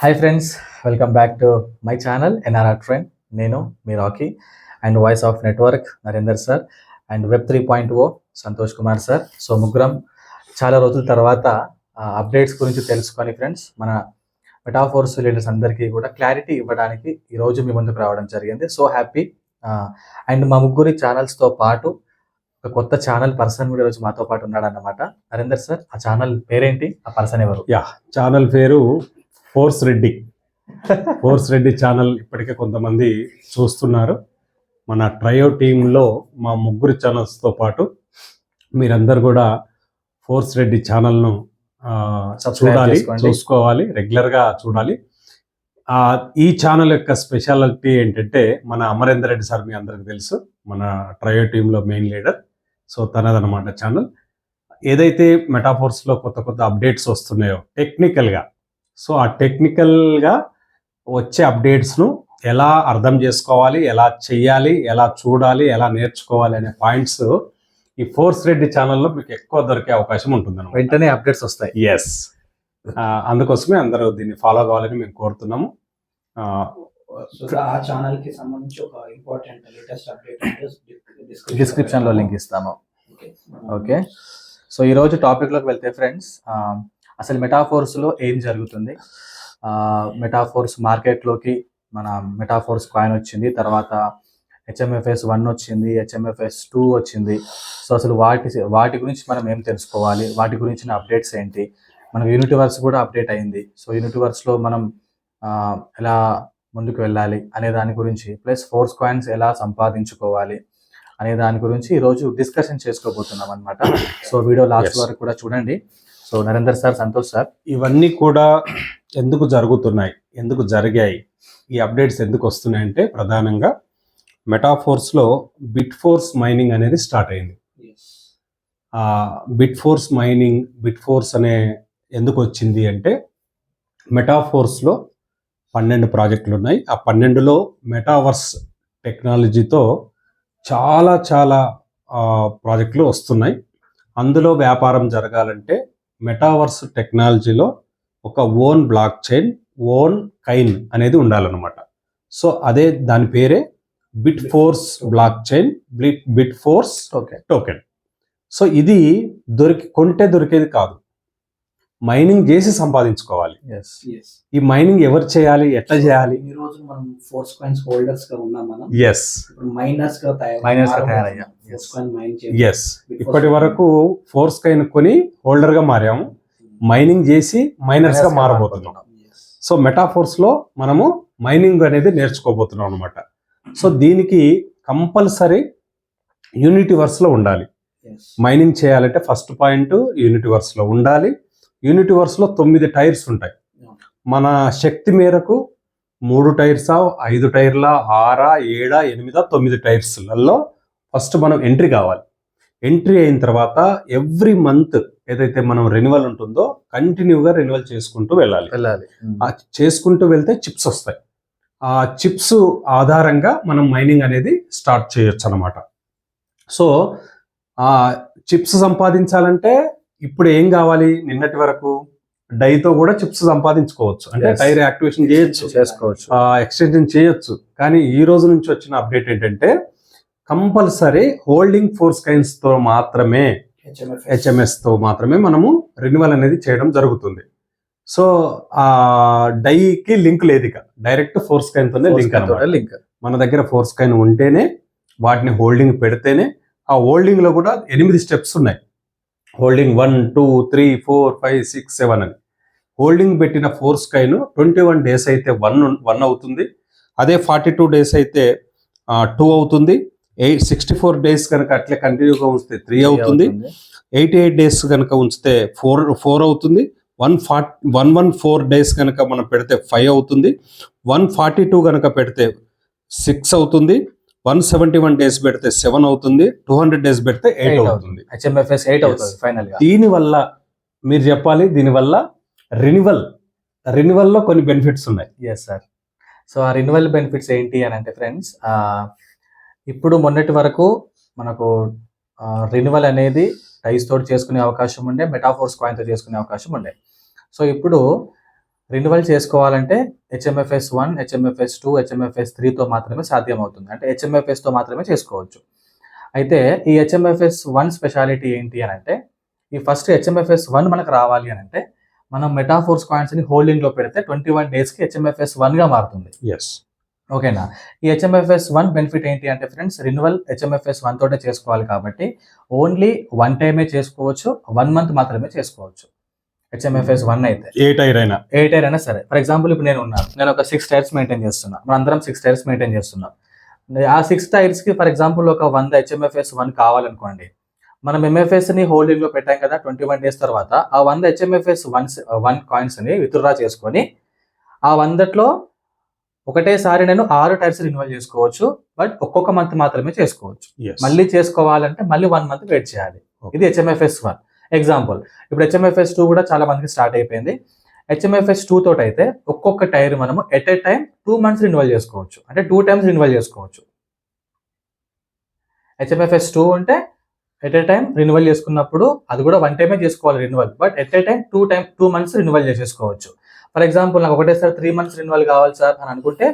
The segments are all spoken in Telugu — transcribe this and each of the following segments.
Hi friends welcome back to my channel NRR trend నేను మీ Rocky and voice of network Narender sir and web three point O Santosh Kumar sir so ముగ్గురం చాలా రోజుల తర్వాత అప్డేట్స్ గురించి తెలుసుకొని ఫ్రెండ్స్ మన మెటాఫోర్స్ లీడర్స్ అందరికీ కూడా క్లారిటీ ఇవ్వడానికి ఈరోజు మీ ముందుకు రావడం జరిగింది. సో హ్యాపీ అండ్ మా ముగ్గురి ఛానల్స్తో పాటు ఒక కొత్త ఛానల్ పర్సన్ కూడా ఈరోజు మాతో పాటు ఉన్నాడు అన్నమాట నరేందర్ సార్ ఆ ఛానల్ పేరేంటి? ఆ పర్సన్ ఎవరు? యా ఛానల్ పేరు force Reddy. Force Reddy channel ఇప్పటికే కొంతమంది చూస్తున్నారు. మన ట్రయో టీంలో మా ముగ్గురు ఛానల్స్తో పాటు మీరందరూ కూడా ఫోర్స్ రెడ్డి ఛానల్ను చూడాలి. చూసుకోవాలి రెగ్యులర్గా చూడాలి. ఆ, ఈ ఛానల్ యొక్క స్పెషాలిటీ ఏంటంటే మన అమరేందర్ రెడ్డి సార్ మీ అందరికి తెలుసు. మన ట్రయో టీంలో మెయిన్ లీడర్. సో తనదనమాట ఛానల్. ఏదైతే మెటాఫోర్స్లో కొత్త కొత్త అప్డేట్స్ వస్తున్నాయో టెక్నికల్గా సో ఆ టెక్నికల్గా వచ్చే అప్డేట్స్ను ఎలా అర్థం చేసుకోవాలి ఎలా చెయ్యాలి ఎలా చూడాలి ఎలా నేర్చుకోవాలి అనే పాయింట్స్ ఈ ఫోర్స్ రెడ్డి ఛానల్లో మీకు ఎక్కువ దొరికే అవకాశం ఉంటుంది వెంటనే అప్డేట్స్ వస్తాయి. ఎస్ అందుకోసమే అందరూ దీన్ని ఫాలో కావాలని మేము కోరుతున్నాము. ఆ, సో ఆ ఛానల్కి సంబంధించి ఒక ఇంపార్టెంట్ లేటెస్ట్ అప్డేట్ డిస్క్రిప్షన్లో లింక్ ఇస్తాము. ఓకే. సో ఈ రోజు టాపిక్లోకి వెళ్తే ఫ్రెండ్స్ అసలు మెటాఫోర్స్లో ఏం జరుగుతుంది? మెటాఫోర్స్ మార్కెట్లోకి మన మెటాఫోర్స్ కాయిన్ వచ్చింది తర్వాత హెచ్ఎంఎఫ్ఎస్ వన్ వచ్చింది హెచ్ఎంఎఫ్ఎస్ టూ వచ్చింది. సో అసలు వాటి వాటి గురించి మనం ఏం తెలుసుకోవాలి? వాటి గురించిన అప్డేట్స్ ఏంటి? మన యూనిటివర్స్ కూడా అప్డేట్ అయింది. సో యూనిటివర్స్లో మనం ఎలా ముందుకు వెళ్ళాలి అనే దాని గురించి ప్లస్ ఫోర్స్ కాయిన్స్ ఎలా సంపాదించుకోవాలి అనే దాని గురించి ఈ రోజు డిస్కషన్ చేసుకోబోతున్నాం అనమాట సో వీడియో లాస్ట్. వరకు కూడా చూడండి. So Narender sir Santosh sir. ఇవన్నీ కూడా ఎందుకు జరుగుతున్నాయి? ఎందుకు జరిగాయి? ఈ అప్డేట్స్ ఎందుకు వస్తున్నాయంటే ప్రధానంగా మెటాఫోర్స్లో బిట్ ఫోర్స్ మైనింగ్ అనేది స్టార్ట్ అయింది. ఆ bit force mining bit force అనే ఎందుకు వచ్చింది అంటే మెటాఫోర్స్లో పన్నెండు ప్రాజెక్టులు ఉన్నాయి. ఆ పన్నెండులో మెటావర్స్ టెక్నాలజీతో చాలా చాలా ప్రాజెక్టులు వస్తున్నాయి. అందులో వ్యాపారం జరగాలంటే మెటావర్స్ టెక్నాలజీలో ఒక own block chain own coin అనేది ఉండాలన్నమాట. సో అదే దాని పేరే bit force block chain bit bit force okay. Token. So ఇది దొరికి కొంటే దొరికేది కాదు. మైనింగ్ చేసి సంపాదించుకోవాలి. ఎస్ ఈ మైనింగ్ ఎవరు చేయాలి? ఎట్లా చేయాలి? ఈ రోజు మనం ఫోర్స్ కాయిన్స్ హోల్డర్స్గా ఉన్నాం మనం. ఎస్ మైనర్స్గా తయారు Miners గా తయారయ్యాం. ఫోర్స్ కాయిన్ మైన్ ఎస్ ఇప్పటి వరకు ఫోర్స్ కైన్ కొని హోల్డర్గా మారాము మైనింగ్ చేసి మైనర్స్గా మారబోతున్నాం. సో మెటాఫోర్స్లో మనము మైనింగ్ అనేది నేర్చుకోబోతున్నాం అనమాట సో దీనికి కంపల్సరీ యూనిటీవర్స్లో ఉండాలి మైనింగ్ చేయాలంటే ఫస్ట్ పాయింట్ యూనిటీవర్స్లో ఉండాలి. యూనిటీవర్స్లో తొమ్మిది టైర్స్ ఉంటాయి. మన శక్తి మేరకు మూడు టైర్సా ఐదు టైర్ల ఆరా ఏడా ఎనిమిదా తొమ్మిది టైర్స్లలో ఫస్ట్ మనం ఎంట్రీ కావాలి. ఎంట్రీ అయిన తర్వాత ఎవ్రీ మంత్ ఏదైతే మనం రెన్యువల్ ఉంటుందో కంటిన్యూగా రెన్యువల్ చేసుకుంటూ వెళ్ళాలి. వెళ్ళాలి. ఆ చేసుకుంటూ వెళ్తే చిప్స్ వస్తాయి. ఆ చిప్స్ ఆధారంగా మనం మైనింగ్ అనేది స్టార్ట్ చేయొచ్చు అనమాట సో ఆ చిప్స్ సంపాదించాలంటే ఇప్పుడు ఏం కావాలి? నిన్నటి వరకు డైతో కూడా చిప్స్ సంపాదించుకోవచ్చు. అంటే. టైర్ యాక్టివేషన్ చేయొచ్చు. చేసుకోవచ్చు. ఎక్స్టెన్షన్ చేయొచ్చు. కానీ ఈ రోజు నుంచి వచ్చిన అప్డేట్ ఏంటంటే కంపల్సరీ హోల్డింగ్ ఫోర్స్ కైన్స్తో మాత్రమే హెచ్ఎంఎస్తో మాత్రమే మనము రెన్యువల్ అనేది చేయడం జరుగుతుంది. సో ఆ డైకి లింక్ లేదు ఇక. డైరెక్ట్ ఫోర్స్ కైన్ తోనే లింక్ లింక్. మన దగ్గర ఫోర్స్ కైన్ ఉంటేనే వాటిని హోల్డింగ్ పెడితేనే ఆ హోల్డింగ్లో కూడా ఎనిమిది స్టెప్స్ ఉన్నాయి. Holding one two three four five six seven అని. హోల్డింగ్ పెట్టిన force coin twenty one days అయితే వన్ వన్ అవుతుంది. అదే ఫార్టీ టూ డేస్ అయితే టూ అవుతుంది. ఎయిట్ సిక్స్టీ ఫోర్ డేస్ కనుక అట్లే కంటిన్యూగా ఉంచితే త్రీ అవుతుంది. ఎయిటీ ఎయిట్ డేస్ కనుక ఉంచితే ఫోర్ ఫోర్ అవుతుంది. One forty one one four days కనుక మనం పెడితే ఫైవ్ అవుతుంది. వన్ ఫార్టీ టూ కనుక పెడితే సిక్స్ అవుతుంది. వన్ సెవెంటీ వన్ డేస్ పెడితే సెవెన్ అవుతుంది టూ హండ్రెడ్ డేస్ పెడితే ఎయిట్ అవుతుంది. HMFS eight. అవుతుంది ఫైనల్గా దీనివల్ల మీరు చెప్పాలి దీనివల్ల రెన్యువల్ రెన్యువల్లో కొన్ని బెనిఫిట్స్ ఉన్నాయి. ఎస్ సార్ సో ఆ రిన్యువల్ బెనిఫిట్స్ ఏంటి అని అంటే ఫ్రెండ్స్ ఇప్పుడు మొన్నటి వరకు మనకు రిన్యువల్ అనేది టైస్ తోటి చేసుకునే అవకాశం ఉండే మెటాఫోర్స్ కాయిన్తో చేసుకునే అవకాశం ఉండే. సో ఇప్పుడు రెన్యువల్ చేసుకోవాలంటే హెచ్ఎంఎఫ్ఎస్ వన్ హెచ్ఎంఎఫ్ఎస్ టూ హెచ్ఎంఎఫ్ఎస్ త్రీతో మాత్రమే సాధ్యం అవుతుంది అంటే HMFS తో మాత్రమే చేసుకోవచ్చు. అయితే ఈ హెచ్ఎంఎఫ్ఎస్ వన్ స్పెషాలిటీ ఏంటి అని అంటే ఈ ఫస్ట్ హెచ్ఎంఎఫ్ఎస్ వన్ మనకు రావాలి అని అంటే మనం మెటాఫోర్స్ కాయిన్స్ని హోల్డింగ్లో పెడితే ట్వంటీ వన్ డేస్కి హెచ్ఎంఎఫ్ఎస్ వన్గా మారుతుంది. ఎస్ ఓకేనా ఈ హెచ్ఎంఎఫ్ఎస్ వన్ బెనిఫిట్ ఏంటి అంటే ఫ్రెండ్స్ రెన్యువల్ హెచ్ఎంఎఫ్ఎస్ వన్ తోటే చేసుకోవాలి కాబట్టి ఓన్లీ వన్ టైమే చేసుకోవచ్చు వన్ మంత్ మాత్రమే చేసుకోవచ్చు. హెచ్ఎంఎఫ్ఎస్ వన్ అయితే. ఏ టైర్ అయినా. ఏ టైర్ అయినా సరే. ఫర్ ఎగ్జాంపుల్ ఇప్పుడు నేను ఉన్నాను. నేను ఒక సిక్స్ టైర్స్ మెయింటైన్ చేస్తున్నా. మన అందరం సిక్స్ టైర్స్ మెయింటైన్ చేస్తున్నాం. ఆ సిక్స్ టైర్స్కి ఫర్ ఎగ్జాంపుల్ ఒక వంద హెచ్ఎంఎఫ్ఎస్ వన్ కావాలనుకోండి. మనం ఎంఎఫ్ఎస్ని హోల్డింగ్లో పెట్టాం కదా ట్వంటీ వన్ డేస్ తర్వాత ఆ వంద హెచ్ఎంఎఫ్ఎస్ వన్స్ వన్ కాయిన్స్ని విత్డ్రా చేసుకొని ఆ వందట్లో ఒకటేసారి నేను ఆరు టైర్స్ రిన్యూవల్ చేసుకోవచ్చు. బట్ ఒక్కొక్క మంత్ మాత్రమే చేసుకోవచ్చు. మళ్ళీ చేసుకోవాలంటే మళ్ళీ వన్ మంత్ వెయిట్ చేయాలి. ఇది హెచ్ఎంఎఫ్ఎస్ వన్ ఎగ్జాంపుల్ ఇప్పుడు హెచ్ఎంఎఫ్ఎస్ టూ కూడా చాలా మందికి స్టార్ట్ అయిపోయింది. హెచ్ఎంఎఫ్ఎస్ టూ తోటి అయితే ఒక్కొక్క టైర్ మనము at a time two months renewal చేసుకోవచ్చు. అంటే టూ టైమ్స్ రిన్యువల్ చేసుకోవచ్చు. హెచ్ఎంఎఫ్ఎస్ టూ ఉంటే ఎట్ ఎ టైం రిన్యువల్ చేసుకున్నప్పుడు అది కూడా వన్ టైమే చేసుకోవాలి renewal but at a time two time two months renewal చేసేసుకోవచ్చు. ఫర్ ఎగ్జాంపుల్ నాకు ఒకటేసారి త్రీ మంత్స్ రిన్యువల్ కావాలి సార్ అని అనుకుంటే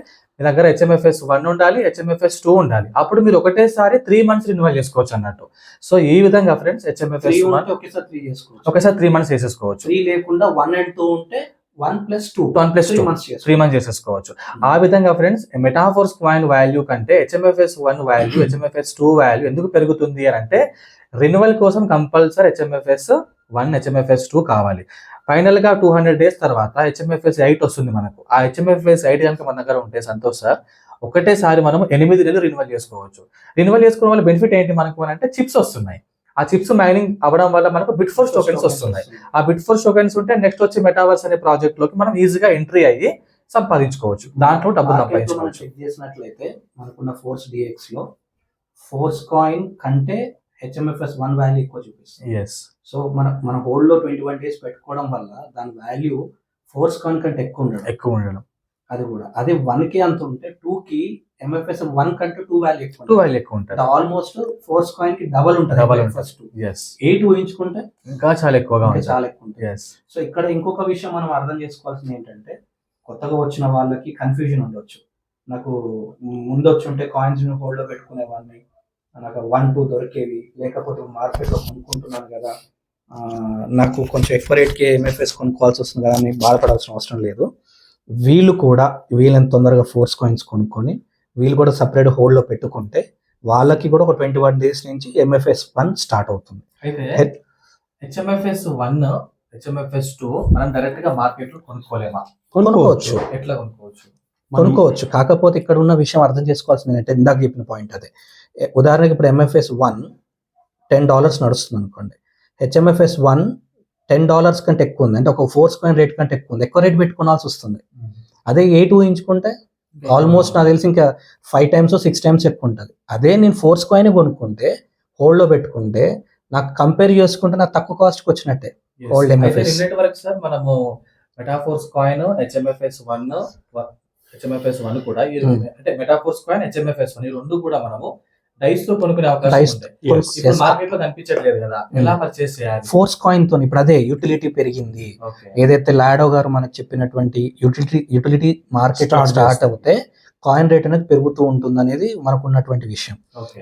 మీ దగ్గర హెచ్ఎంఎఫ్ఎస్ వన్ ఉండాలి హెచ్ఎంఎఫ్ఎస్ టూ ఉండాలి. అప్పుడు మీరు ఒకటేసారి త్రీ మంత్స్ రిన్యువల్ చేసుకోవచ్చు అన్నట్టు. సో ఈ విధంగా ఫ్రెండ్స్ హెచ్ఎంఎఫ్ఎస్ ఒకేసారి త్రీ మంత్స్ వేసేసుకోవచ్చు త్రీ లేకుండా వన్ అండ్ టూ ఉంటే one plus two one plus two three months చేసేసుకోవచ్చు. ఆ విధంగా ఫ్రెండ్స్ మెటాఫోర్స్ కాయిన్ వాల్యూ కంటే HMFS one value HMFS two value ఎందుకు పెరుగుతుంది అని అంటే రెన్యువల్ కోసం compulsory HMFS one HMFS two కావాలి. ఫైనల్గా టూ హండ్రెడ్ డేస్ తర్వాత హెచ్ఎంఎఫ్ఎస్ ఎయిట్ వస్తుంది మనకు. ఆ హెచ్ఎంఎఫ్ఎస్ ఎయిట్ కనుక మన దగ్గర ఉంటే సంతోష్ సార్ ఒకటేసారి మనం ఎనిమిది నెలలు రిన్యువల్ చేసుకోవచ్చు. రిన్యువల్ చేసుకోవడం వల్ల బెనిఫిట్ ఏంటి మనకు అని అంటే చిప్స్ వస్తున్నాయి. ఆ చిప్స్ మైనింగ్ అవ్వడం వల్ల మనకు బిట్ ఫోర్ టోకెన్స్ వస్తున్నాయి. ఆ బిట్ ఫోర్ టోకెన్స్ ఉంటే నెక్స్ట్ వచ్చి మెటావర్స్ అనే ప్రాజెక్ట్లోకి మనం ఈజీగా ఎంట్రీ అయ్యి సంపాదించుకోవచ్చు. దాంట్లో డబ్బులు సంపాదించుకోవచ్చు. చెక్ చేసినట్లయితే మనకున్న ఫోర్స్ డిఎక్స్లో ఫోర్స్ కాయిన్ కంటే హెచ్ఎంఎఫ్ఎస్ వన్ వాల్యూ ఎక్కువ చూపిస్తుంది. ఎస్ సో మన మన హోల్డ్లో ట్వంటీ వన్ డేస్ పెట్టుకోవడం వల్ల దాని వాల్యూ ఫోర్స్ కాయిన్ కంటే ఎక్కువ ఉండడం. ఎక్కువ ఉండడం. అది కూడా. అది వన్కి అంత ఉంటే టూ కి ఎంఎఫ్ఎస్ వన్ కంటే టూ వాల్యూ ఎక్కువ టూ వాల్యూ ఎక్కువ ఉంటుంది. ఆల్మోస్ట్ ఫోర్స్ కాయిన్కి డబల్ ఉంటుంది డబల్. ఫస్ట్ ఎస్ ఎయిట్ ఊహించుకుంటే ఇంకా చాలా ఎక్కువగా ఉంటుంది. చాలా ఎక్కువ ఉంటుంది. సో ఇక్కడ ఇంకొక విషయం మనం అర్థం చేసుకోవాల్సింది ఏంటంటే కొత్తగా వచ్చిన వాళ్ళకి కన్ఫ్యూజన్ ఉండొచ్చు. నాకు ముందు వచ్చి ఉంటే కాయిన్స్ని హోల్డ్లో పెట్టుకునే వాళ్ళని నాకు వన్ టూ దొరికేవి. లేకపోతే మార్కెట్లో కొనుక్కుంటున్నాను కదా నాకు కొంచెం ఎక్కువ రేట్కి ఎంఎఫ్ఎస్ కొనుక్కోవాల్సి వస్తుంది కదా అని బాధపడాల్సిన అవసరం లేదు. వీళ్ళు కూడా వీళ్ళని తొందరగా ఫోర్స్ కాయిన్స్ కొనుక్కొని వీళ్ళు కూడా సపరేట్ హోల్డ్లో పెట్టుకుంటే వాళ్ళకి కూడా ఒక ట్వంటీ వన్ డేస్ నుంచి ఎంఎఫ్ఎస్ వన్ స్టార్ట్ అవుతుంది. అయితే H- HMFS one HMFS two మనం డైరెక్ట్గా మార్కెట్లో కొనుక్కోలేమా? కొనుక్కోవచ్చు. ఎట్లా కొనుక్కోవచ్చు? కొనుక్కోవచ్చు. కాకపోతే ఇక్కడ ఉన్న విషయం అర్థం చేసుకోవాల్సింది ఏంటంటే ఇందాక చెప్పిన పాయింట్ అదే. ఉదాహరణకి ఇప్పుడు ఎంఎఫ్ఎస్ వన్ టెన్ డాలర్స్ నడుస్తుంది అనుకోండి హెచ్ఎంఎఫ్ఎస్ వన్ టెన్ డాలర్స్ కంటే ఎక్కువ ఉంది. అంటే ఒక ఫోర్స్ కాయిన్ రేట్ కంటే ఎక్కువ ఉంది. ఎక్కువ రేట్ పెట్టుకోవాల్సి వస్తుంది. అదే ఎయిట్ ఊహించుకుంటే ఆల్మోస్ట్ నాకు తెలిసి ఇంకా ఫైవ్ టైమ్స్ సిక్స్ టైమ్స్ ఎక్కువ ఉంటుంది. అదే నేను ఫోర్స్ కాయిన్ కొనుక్కుంటే హోల్డ్లో పెట్టుకుంటే నాకు కంపేర్ చేసుకుంటే నాకు తక్కువ కాస్ట్కి వచ్చినట్టే Old MFS. వరకు సార్ మనము Metaforce coin HMFS one HMFS one కూడా ఈ. అంటే మెటాఫోర్స్ కాయిన్ హెచ్ఎంఎఫ్ఎస్ వన్ ఈ రెండు కూడా మనము డైస్తో కొనుక్కునే అవకాశం. ఇప్పుడు మార్కెట్లో కనిపించట్లేదు కదా. ఎలా పర్చేస్ చేయాలి ఫోర్స్ కాయిన్తో ఇప్పుడు అదే యూటిలిటీ పెరిగింది. ఓకే ఏదైతే లాడో గారు మనకు చెప్పినటువంటి యూటిలిటీ యూటిలిటీ మార్కెట్ స్టార్ట్. అవుతే కాయిన్ రేట్ అనేది పెరుగుతూ ఉంటుంది అనేది మనకు ఉన్నటువంటి విషయం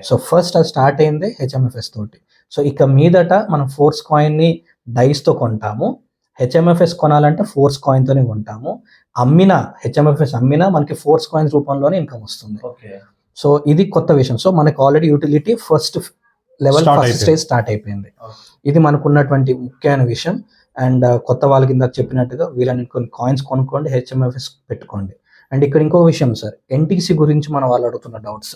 సో ఫస్ట్ అది స్టార్ట్ అయింది హెచ్ఎంఎఫ్ఎస్ తోటి. సో ఇక మీదట మనం ఫోర్స్ కాయిన్ని డైస్తో కొంటాము. హెచ్ఎంఎఫ్ఎస్ కొనాలంటే ఫోర్స్ కాయిన్ తోనే కొంటాము. అమ్మిన హెచ్ఎంఎఫ్ఎస్ అమ్మినా మనకి ఫోర్స్ కాయిన్స్ రూపంలోనే ఇన్కమ్ వస్తుంది. ఓకే సో ఇది కొత్త విషయం. సో మనకి already utility first level first. Stage start అయిపోయింది. ఇది మనకు ఉన్నటువంటి ముఖ్యమైన విషయం. అండ్ కొత్త వాళ్ళకి ఇందాక చెప్పినట్టుగా వీళ్ళని కొన్ని కాయిన్స్ కొనుక్కోండి హెచ్ఎంఎఫ్ఎస్ పెట్టుకోండి. అండ్ ఇక్కడ ఇంకో విషయం సార్ ఎన్టీసీ గురించి మన వాళ్ళు అడుగుతున్న డౌట్స్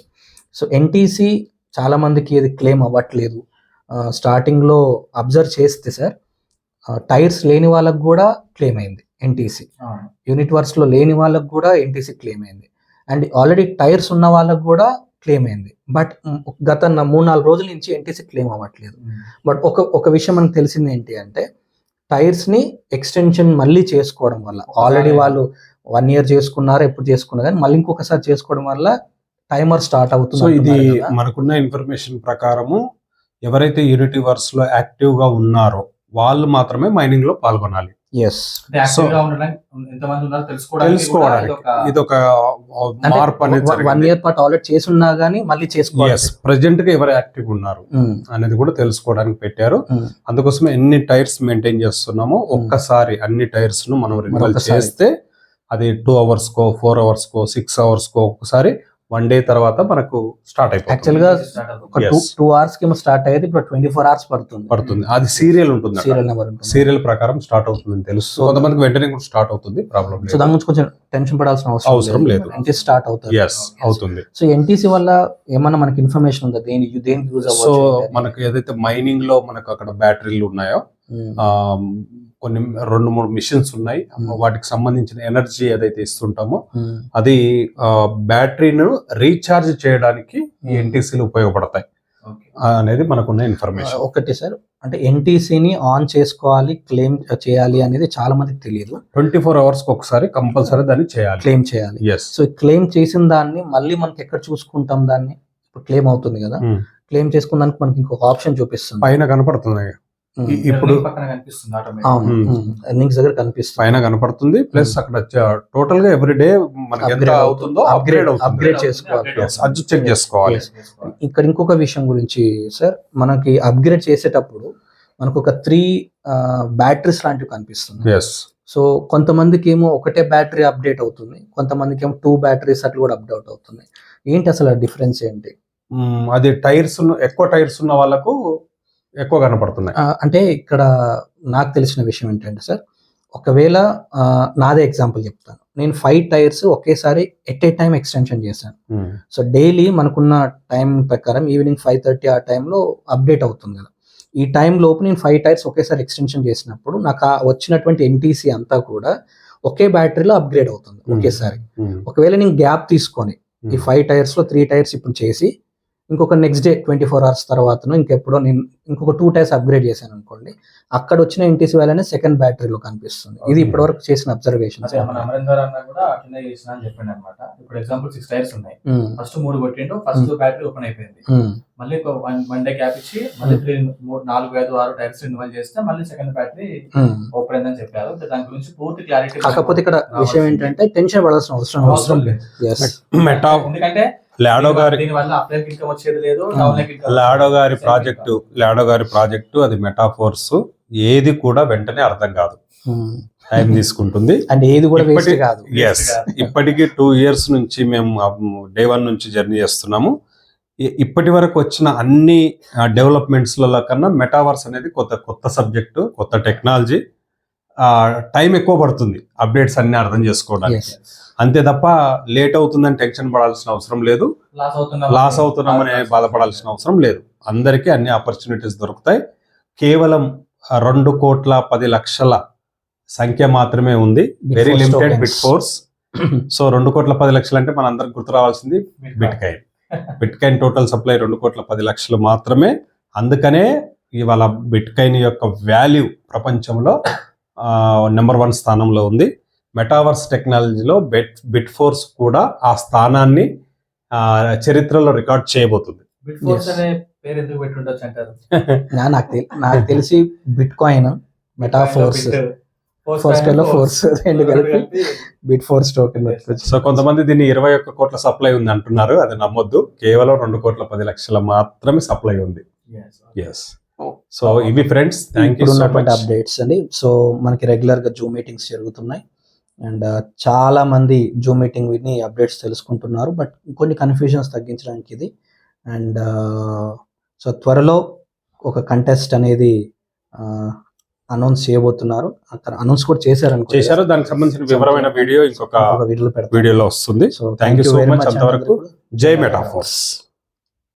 సో ఎన్టీసీ చాలా మందికి ఇది క్లెయిమ్ అవ్వట్లేదు. స్టార్టింగ్లో అబ్జర్వ్ చేస్తే సార్ టైర్స్ లేని వాళ్ళకు కూడా క్లెయిమ్ అయింది ఎన్టీసీ యూనిట్ వర్క్స్లో లేని వాళ్ళకు కూడా ఎన్టీసీ క్లెయిమ్ అయింది. అండ్ ఆల్రెడీ టైర్స్ ఉన్న వాళ్ళకు కూడా క్లెయిమ్ అయింది. బట్ గత నా- మూడు నాలుగు రోజుల నుంచి ఎన్టీసీ క్లెయిమ్ అవ్వట్లేదు. బట్ ఒక ఒక విషయం మనకు తెలిసింది ఏంటి అంటే టైర్స్ని ఎక్స్టెన్షన్ మళ్ళీ చేసుకోవడం వల్ల ఆల్రెడీ వాళ్ళు వన్ ఇయర్ చేసుకున్నారు ఎప్పుడు చేసుకున్నారు కానీ మళ్ళీ ఇంకొకసారి చేసుకోవడం వల్ల టైమర్ స్టార్ట్ అవుతుంది సో ఇది. మనకున్న ఇన్ఫర్మేషన్ ప్రకారము ఎవరైతే యూనిటీ వర్క్స్లో యాక్టివ్గా ఉన్నారో వాళ్ళు మాత్రమే మైనింగ్లో పాల్గొనాలి. ఎస్ తెలుసుకోవడానికి ఇది ఒక- ఇది ఒక మార్పు అనేది వన్ ఇయర్ పాటు ఆల్రెడీ చేసి ఉన్నా గానీ మళ్ళీ చేసుకోవాలి. ప్రెసెంట్గా ఎవరు యాక్టివ్ ఉన్నారు ఉమ్, అనేది కూడా తెలుసుకోవడానికి పెట్టారు. ఉమ్, అందుకోసం ఎన్ని టైర్స్ మెయింటైన్ చేస్తున్నామో ఒక్కసారి అన్ని టైర్స్ను మనం రిమూవల్ మరొకసారి. చేస్తే అది టూ అవర్స్ కో ఫోర్ అవర్స్ కో సిక్స్ అవర్స్ కో ఒకసారి వన్ డే తర్వాత మనకు స్టార్ట్ అయిపోతుంది. అవుతుంది. ఒక టూ. టూ అవర్స్కి స్టార్ట్ అయ్యేది ఇప్పుడు ట్వంటీ ఫోర్ అవర్స్ పడుతుంది. పడుతుంది. అది సీరియల్ ఉంటుంది సీరియల్ నెంబర్ ఉంటుంది. సీరియల్ ప్రకారం స్టార్ట్ అవుతుందని తెలుసు కొంతమందికి వెంటనే కూడా స్టార్ట్ అవుతుంది ప్రాబ్లం సో దాని గురించి కొంచెం టెన్షన్ పడాల్సిన అవసరం అవసరం లేదు. ఎన్టీసీ స్టార్ట్ అవుతుంది. ఎస్ అవుతుంది. సో ఎన్టీసీ వల్ల ఏమన్నా మనకి ఇన్ఫర్మేషన్ ఉందా? దేని దేనికి యూజ్ సో మనకు ఏదైతే మైనింగ్లో మనకు అక్కడ బ్యాటరీలు ఉన్నాయో ఆ, కొన్ని రెండు మూడు మిషన్స్ ఉన్నాయి. వాటికి సంబంధించిన ఎనర్జీ ఏదైతే ఇస్తుంటామో అది బ్యాటరీను రీఛార్జ్ చేయడానికి. ఎన్టీసీలు ఉపయోగపడతాయి అనేది మనకున్న ఇన్ఫర్మేషన్. ఒకటి సార్ అంటే ఎన్టీసీని ఆన్ చేసుకోవాలి క్లెయిమ్ చేయాలి అనేది చాలా మందికి తెలియదు. ట్వంటీ ఫోర్ అవర్స్ ఒకసారి కంపల్సరీ దాన్ని చేయాలి. క్లెయిమ్ చేయాలి. సో క్లెయిమ్ చేసిన దాన్ని మళ్ళీ మనకి ఎక్కడ చూసుకుంటాం దాన్ని? ఇప్పుడు క్లెయిమ్ అవుతుంది కదా. క్లెయిమ్ చేసుకున్నానికి మనకి ఇంకొక ఆప్షన్ చూపిస్తుంది. పైన కనపడుతుంది. ఇప్పుడు కనిపిస్తుంది automatic. అవును. Hmm. ఎర్నింగ్స్ దగ్గర కనిపిస్తుంది. పైన కనపడుతుంది. Plus Hmm. అక్కడ టోటల్గా ఎవ్రీ డే మనకి ఎంత అవుతుందో. అప్గ్రేడ్ upgrade చేసుకోవాలి. అది చెక్ చేసుకోవాలి. ఇక్కడ ఇంకొక విషయం గురించి సార్ మనకి అప్గ్రేడ్ చేసేటప్పుడు మనకు ఒక త్రీ బ్యాటరీస్ లాంటివి కనిపిస్తుంది ఎస్ సో కొంతమందికి ఏమో ఒకటే బ్యాటరీ అప్డేట్ అవుతుంది. కొంతమందికి ఏమో టూ బ్యాటరీస్ అట్లా కూడా అప్డేట్ అవుతుంది. ఏంటి అసలు డిఫరెన్స్ ఏంటి? అది టైర్స్ ఎక్కువ టైర్స్ ఉన్న వాళ్ళకు ఎక్కువ కనపడుతున్నాయి అంటే ఇక్కడ నాకు తెలిసిన విషయం ఏంటంటే సార్ ఒకవేళ నాదే ఎగ్జాంపుల్ చెప్తాను నేను ఫైవ్ టైర్స్ ఒకేసారి ఎట్ ఏ టైం ఎక్స్టెన్షన్ చేశాను Hmm. సో డైలీ మనకున్న టైం ప్రకారం ఈవినింగ్ ఫైవ్ థర్టీ ఆ టైంలో అప్డేట్ అవుతుంది కదా ఈ టైం లోపు నేను ఫైవ్ టైర్స్ ఒకేసారి ఎక్స్టెన్షన్ చేసినప్పుడు నాకు ఆ వచ్చినటువంటి ఎన్టీసీ అంతా కూడా ఒకే బ్యాటరీలో అప్గ్రేడ్ అవుతుంది Hmm. ఒకేసారి Hmm. ఒకవేళ నేను గ్యాప్ తీసుకొని ఈ ఫైవ్ టైర్స్లో త్రీ టైర్స్ ఇప్పుడు చేసి ఇంకొక next day twenty four hours తర్వాతను ఇంకెప్పుడో నేను ఇంకొక టూ టైర్స్ అప్గ్రేడ్ చేశాను అనుకోండి అక్కడ వచ్చిన ఎన్టీసీ వాల్యూ సెకండ్ బ్యాటరీలో కనిపిస్తుంది. ఇది Okay. ఇప్పటివరకు చేసిన అబ్జర్వేషన్ అదే మన అమరేందర్ అన్న కూడా అట్లనే చేసిన అని చెప్పిండు అనమాట ఇప్పుడు ఎగ్జాంపుల్ సిక్స్ టైర్స్ ఉన్నాయి. ఫస్ట్ మూడు కొట్టిండు ఫస్ట్ బ్యాటరీ ఓపెన్ అయిపోయింది. మళ్ళీ ఒక వన్ డే గ్యాప్ ఇచ్చి మళ్ళీ త్రీ మూడు నాలుగు ఐదు ఆరు టైర్స్ రిన్యూవల్ చేస్తే మళ్ళీ సెకండ్ బ్యాటరీ ఓపెన్ అయిందని చెప్పారు. దాని గురించి పూర్తి క్లారిటీ కాకపోతే ఇక్కడ విషయం ఏంటంటే టెన్షన్ పడాల్సిన అవసరం అవసరం లేదు. ఎందుకంటే లాడో గారి దీని వల్ల అప్లైకి ఇన్కమ్ వచ్చేది లేదు డౌన్ లైక్ లాడో గారి ప్రాజెక్టు లాడో గారి ప్రాజెక్టు అది మెటాఫోర్స్ ఏది కూడా వెంటనే అర్థం కాదు. టైం తీసుకుంటుంది. అండ్ ఏది కూడా వేస్ట్ కాదు. ఎస్ ఇప్పటికి టూ ఇయర్స్ నుంచి మేము డే వన్ నుంచి జర్నీ చేస్తున్నాము. ఇప్పటి వరకు వచ్చిన అన్ని డెవలప్మెంట్స్లలో కన్నా మెటావర్స్ అనేది కొత్త కొత్త సబ్జెక్టు కొత్త టెక్నాలజీ టైం ఎక్కువ పడుతుంది అప్డేట్స్ అన్ని అర్థం చేసుకోవడానికి. అంతే తప్ప లేట్ అవుతుందని టెన్షన్ పడాల్సిన అవసరం లేదు. లాస్ అవుతున్నాం లాస్ అవుతున్నామనే బాధపడాల్సిన అవసరం లేదు. అందరికీ అన్ని ఆపర్చునిటీస్ దొరుకుతాయి. కేవలం రెండు కోట్ల పది లక్షల సంఖ్య మాత్రమే ఉంది. Very limited. Bit force so రెండు కోట్ల పది లక్షలు అంటే మన అందరికి గుర్తు రావాల్సింది bit coin bit coin total supply రెండు కోట్ల పది లక్షలు మాత్రమే. అందుకనే ఇవాళ బిట్ కైన్ యొక్క వాల్యూ ప్రపంచంలో నెంబర్ వన్ స్థానంలో ఉంది. మెటావర్స్ టెక్నాలజీలో బెట్ బిట్ ఫోర్స్ కూడా ఆ స్థానాన్ని చరిత్రలో రికార్డ్ చేయబోతుంది. నాకు నాకు తెలిసి బిట్ కాయిన్ మెటా ఫోర్స్ ఫోర్స్లో ఫోర్స్ రెండు కలిపి బిట్ ఫోర్స్ టోకెన్ సో కొంతమంది దీన్ని ఇరవై ఒక్క కోట్ల సప్లై ఉంది అంటున్నారు. అది నమ్మొద్దు. కేవలం రెండు కోట్ల పది లక్షల మాత్రమే సప్లై ఉంది. ఎస్ సో ఇవి ఫ్రెండ్స్ థ్యాంక్ యూ ఇప్పుడు సో ఉన్నటువంటి మచ్ అప్డేట్స్ అండి. సో మనకి రెగ్యులర్గా జూమ్ మీటింగ్స్ జరుగుతున్నాయి. అండ్ చాలా మంది జూమ్ మీటింగ్ విని అప్డేట్స్ తెలుసుకుంటున్నారు. బట్ కొన్ని కన్ఫ్యూజన్స్ తగ్గించడానికి ఇది. అండ్ సో త్వరలో ఒక కంటెస్ట్ అనేది అనౌన్స్ చేయబోతున్నారు. అక్కడ అనౌన్స్ కూడా చేశారు చేశారు. దానికి సంబంధించిన వివరమైన వీడియో ఇంకొక వీడియోలో వస్తుంది. So Thank you so much. అంతవరకు జై మెటాఫోర్స్